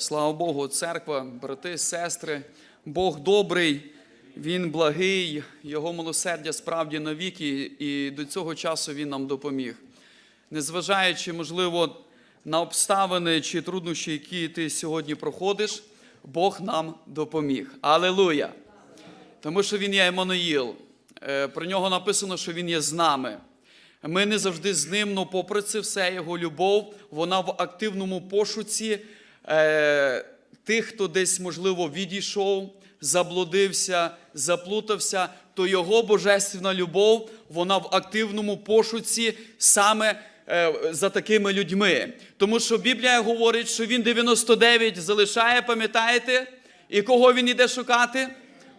Слава Богу, церква, брати, сестри, Бог добрий, Він благий, Його милосердя справді навіки, і до цього часу Він нам допоміг. Незважаючи, можливо, на обставини чи труднощі, які ти сьогодні проходиш, Бог нам допоміг. Алелуя! Тому що Він є Еммануїл. Е, Про нього написано, що Він є з нами. Ми не завжди з ним, але попри це все, його любов, вона в активному пошуці е, тих, хто десь, можливо, відійшов, заблудився, заплутався, то його божественна любов, вона в активному пошуці саме е, за такими людьми. Тому що Біблія говорить, що він 99 залишає, пам'ятаєте? І кого він іде шукати?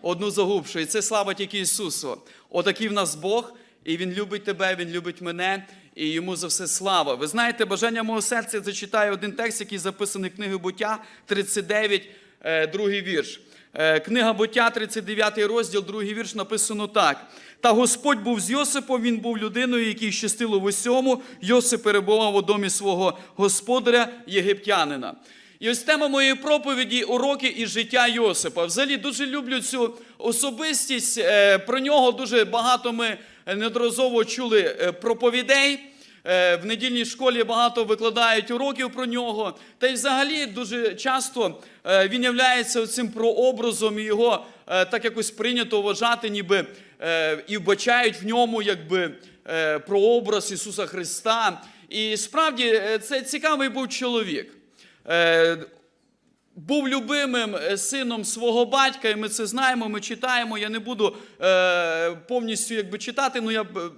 Одну загубшу. І це слава тільки Ісусу. Отакий в нас Бог, і Він любить тебе, Він любить мене, і йому за все слава. Ви знаєте, бажання мого серця я зачитаю один текст, який записаний в книги буття 39, е, другий вірш. Е, Книга буття, 39 розділ, другий вірш написано так. Та Господь був з Йосипом, він був людиною, який щастило в усьому. Йосип перебував у домі свого господаря, єгиптянина. І ось тема моєї проповіді уроки із життя Йосипа. Взагалі дуже люблю цю особистість. е, Про нього дуже багато ми неодноразово чули е, проповідей. Е, В недільній школі багато викладають уроків про нього. Та й взагалі дуже часто е, він являється цим прообразом, і його е, так якось прийнято вважати, ніби е, і вбачають в ньому якби е, прообраз Ісуса Христа. І справді е, це цікавий був чоловік. Е, був любимим е, сином свого батька, і ми це знаємо, ми читаємо. Я не буду е, повністю якби, читати, але я б, е,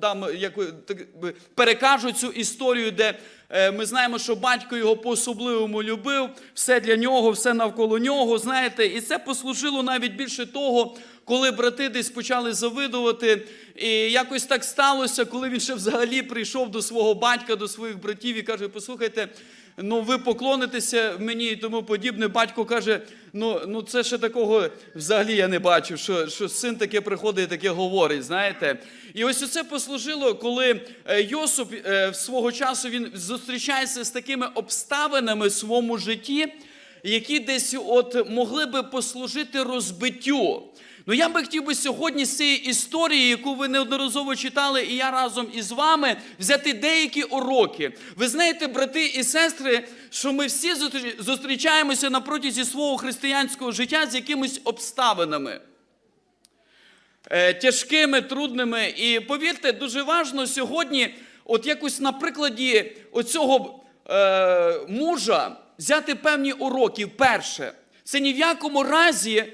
дам, як, би, так, перекажу цю історію, де е, ми знаємо, що батько його по-особливому любив, все для нього, все навколо нього. Знаєте, і це послужило навіть більше того, коли брати десь почали завидувати. І якось так сталося, коли він ще взагалі прийшов до свого батька, до своїх братів і каже: Послухайте, ну ви поклонитеся мені і тому подібне. Батько каже: ну, ну це ще такого взагалі я не бачив, що, що син таке приходить і таке говорить. Знаєте, і ось це послужило, коли е, Йосип е, свого часу він зустрічається з такими обставинами в своєму житті, які десь от могли би послужити розбиттю. Ну я би хотів би сьогодні з цієї історії, яку ви неодноразово читали, і я разом із вами взяти деякі уроки. Ви знаєте, брати і сестри, що ми всі зустрічаємося на протязі свого християнського життя з якимись обставинами. Е, Тяжкими, трудними. І повірте, дуже важливо сьогодні, от якось на прикладі оцього е, мужа взяти певні уроки. Перше, це ні в якому разі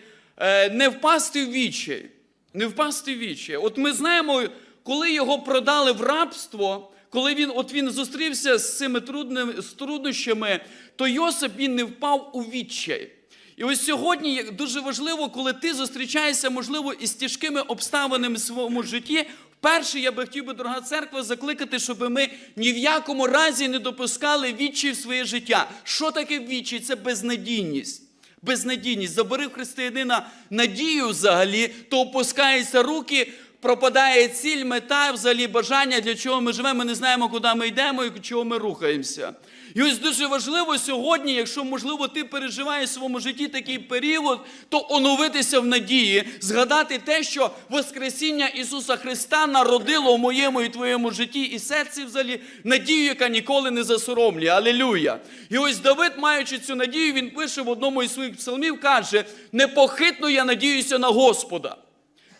не впасти в вічі. Не впасти в вічі. От ми знаємо, коли його продали в рабство, коли він, от він зустрівся з цими трудними, з труднощами, то Йосип він не впав у відчай. І ось сьогодні дуже важливо, коли ти зустрічаєшся, можливо, із тяжкими обставинами в своєму житті. Перше, я би хотів би, дорога церква, закликати, щоб ми ні в якому разі не допускали відчай в своє життя. Що таке відчай? Це безнадійність. Безнадійність. Забери в християнина надію взагалі, то опускаються руки, пропадає ціль, мета, взагалі бажання, для чого ми живемо, ми не знаємо, куди ми йдемо і чого ми рухаємося. І ось дуже важливо сьогодні, якщо, можливо, ти переживаєш в своєму житті такий період, то оновитися в надії, згадати те, що Воскресіння Ісуса Христа народило в моєму і твоєму житті і серці взагалі надію, яка ніколи не засоромлює. Алілюя! І ось Давид, маючи цю надію, він пише в одному із своїх псалмів, каже: непохитно я надіюся на Господа.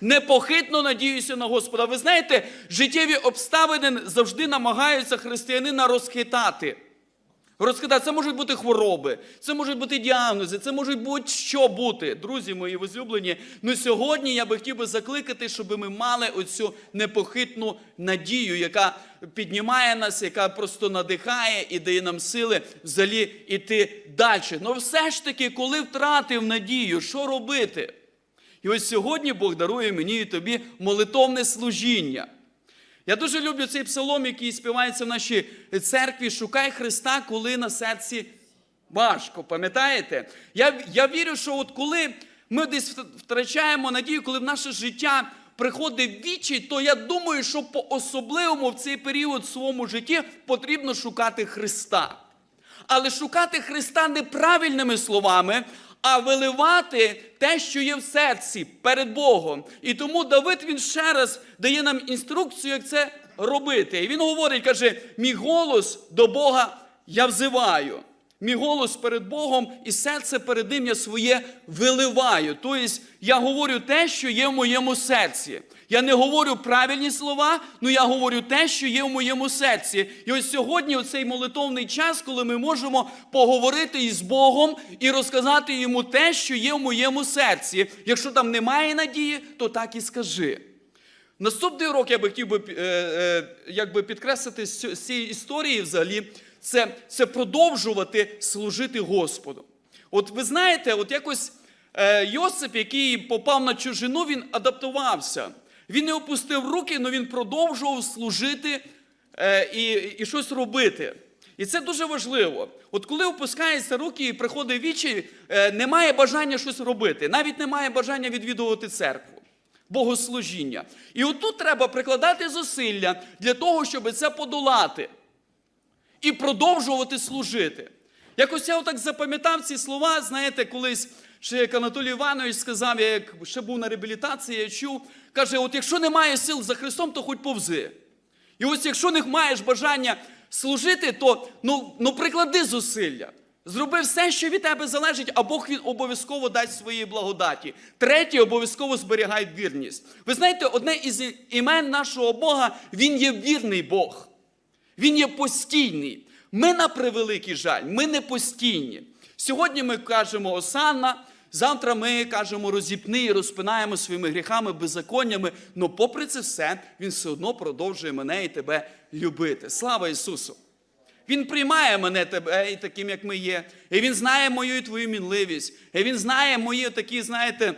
Непохитно надіюся на Господа. Ви знаєте, життєві обставини завжди намагаються християнина розхитати. Розхитати. Це можуть бути хвороби, це можуть бути діагнози, це можуть будь-що бути. Друзі мої возлюблені. Ну сьогодні я би хотів би закликати, щоб ми мали оцю непохитну надію, яка піднімає нас, яка просто надихає і дає нам сили взагалі іти далі. Ну все ж таки, коли втратив надію, що робити? І ось сьогодні Бог дарує мені і тобі молитовне служіння. Я дуже люблю цей псалом, який співається в нашій церкві. Шукай Христа, коли на серці важко. Пам'ятаєте? Я, я вірю, що от коли ми десь втрачаємо надію, коли в наше життя приходить вічі, то я думаю, що по-особливому в цей період в своєму житті потрібно шукати Христа. але шукати Христа неправильними словами, а виливати те, що є в серці перед Богом. І тому Давид він ще раз дає нам інструкцію, як це робити. І він говорить, каже: мій голос до Бога я взиваю. Мій голос перед Богом і серце перед ним я своє виливаю. Тобто я говорю те, що є в моєму серці. Я не говорю правильні слова, але я говорю те, що є в моєму серці. І ось сьогодні, оцей молитовний час, коли ми можемо поговорити із Богом і розказати йому те, що є в моєму серці. Якщо там немає надії, то так і скажи. Наступний урок я би хотів би, е, е, якби підкреслити з цієї історії взагалі, це, це продовжувати служити Господу. От ви знаєте, от якось е, Йосип, який попав на чужину, він адаптувався. Він не опустив руки, але він продовжував служити е, і, і щось робити. І це дуже важливо. От коли опускаються руки і приходить вічі, е, немає бажання щось робити, навіть немає бажання відвідувати церкву богослужіння. І отут треба прикладати зусилля для того, щоб це подолати і продовжувати служити. Якось я отак запам'ятав ці слова, знаєте, колись ще як Анатолій Іванович сказав, я як ще був на реабілітації, я чув, каже: от якщо немає сил за Христом, то хоч повзи. І ось якщо не маєш бажання служити, то ну, ну приклади зусилля. Зроби все, що від тебе залежить, а Бог він обов'язково дасть своєї благодаті. Третє, обов'язково зберігай вірність. Ви знаєте, одне із імен нашого Бога, він є вірний Бог. Він є постійний. Ми на превеликий жаль, ми не постійні. Сьогодні ми кажемо Осанна, завтра ми кажемо розіпни і розпинаємо своїми гріхами, беззаконнями. але попри це все, Він все одно продовжує мене і тебе любити. Слава Ісусу! Він приймає мене тебе і таким, як ми є. І Він знає мою і твою мінливість. І Він знає мої такі, знаєте,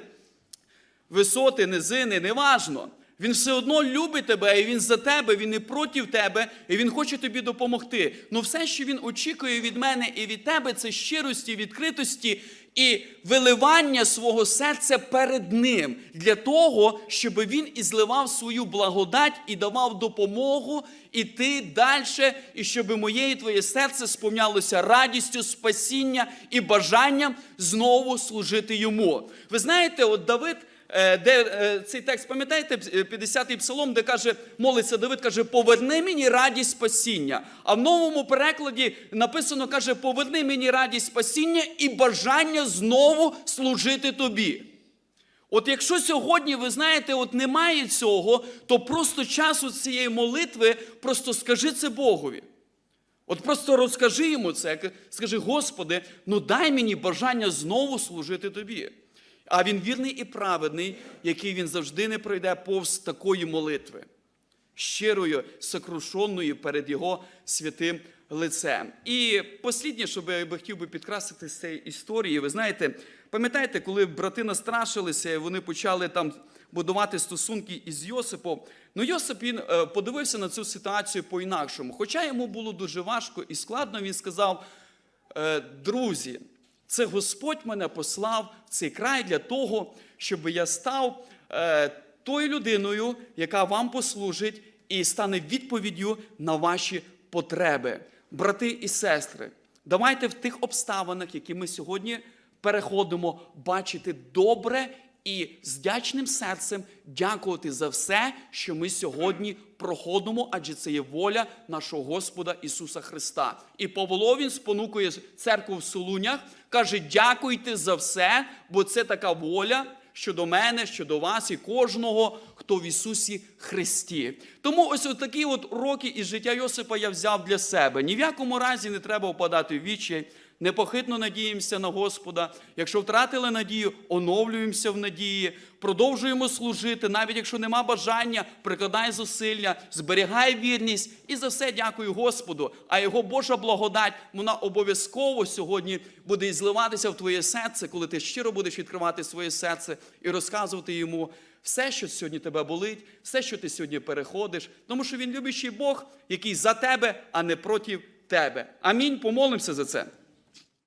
висоти, низини, неважно. Він все одно любить тебе, і він за тебе, він не проти тебе, і він хоче тобі допомогти. Ну все, що він очікує від мене і від тебе, це щирості, відкритості і виливання свого серця перед ним для того, щоб він і зливав свою благодать і давав допомогу іти далі, і щоб моє і твоє серце сповнялося радістю, спасіння і бажанням знову служити йому. Ви знаєте, от Давид. Е, де е, цей текст, пам'ятаєте, 50-й псалом, де каже, молиться Давид, каже, поверни мені радість спасіння. А в новому перекладі написано, каже, поверни мені радість спасіння і бажання знову служити тобі. От якщо сьогодні, ви знаєте, от немає цього, то просто часу цієї молитви, просто скажи це Богові. От просто розкажи йому це, скажи, Господи, ну дай мені бажання знову служити тобі. А він вірний і праведний, який він завжди не пройде повз такої молитви, щирою, сокрушеною перед його святим лицем. І посліднє, що я би хотів би підкреслити з цієї історії, ви знаєте, пам'ятаєте, коли брати настрашилися, і вони почали там будувати стосунки із Йосипом. Ну, Йосип він е, подивився на цю ситуацію по-інакшому. Хоча йому було дуже важко і складно, він сказав: «Е, друзі. Це Господь мене послав в цей край для того, щоб я став е, тою людиною, яка вам послужить і стане відповіддю на ваші потреби. Брати і сестри, давайте в тих обставинах, які ми сьогодні переходимо, бачити добре і з вдячним серцем дякувати за все, що ми сьогодні проходимо, адже це є воля нашого Господа Ісуса Христа. І Павло він спонукує церкву в Солунях, каже: дякуйте за все, бо це така воля. Щодо мене, щодо вас і кожного, хто в Ісусі Христі. Тому ось такі от уроки із життя Йосипа я взяв для себе. Ні в якому разі не треба впадати в вічі. Непохитно надіємося на Господа. Якщо втратили надію, оновлюємося в надії, продовжуємо служити, навіть якщо нема бажання, прикладай зусилля, зберігай вірність і за все дякую Господу. А його Божа благодать, вона обов'язково сьогодні буде зливатися в твоє серце, коли ти щиро будеш відкривати своє серце і розказувати йому все, що сьогодні тебе болить, все, що ти сьогодні переходиш, тому що він любящий Бог, який за тебе, а не проти тебе. Амінь. Помолимося за це.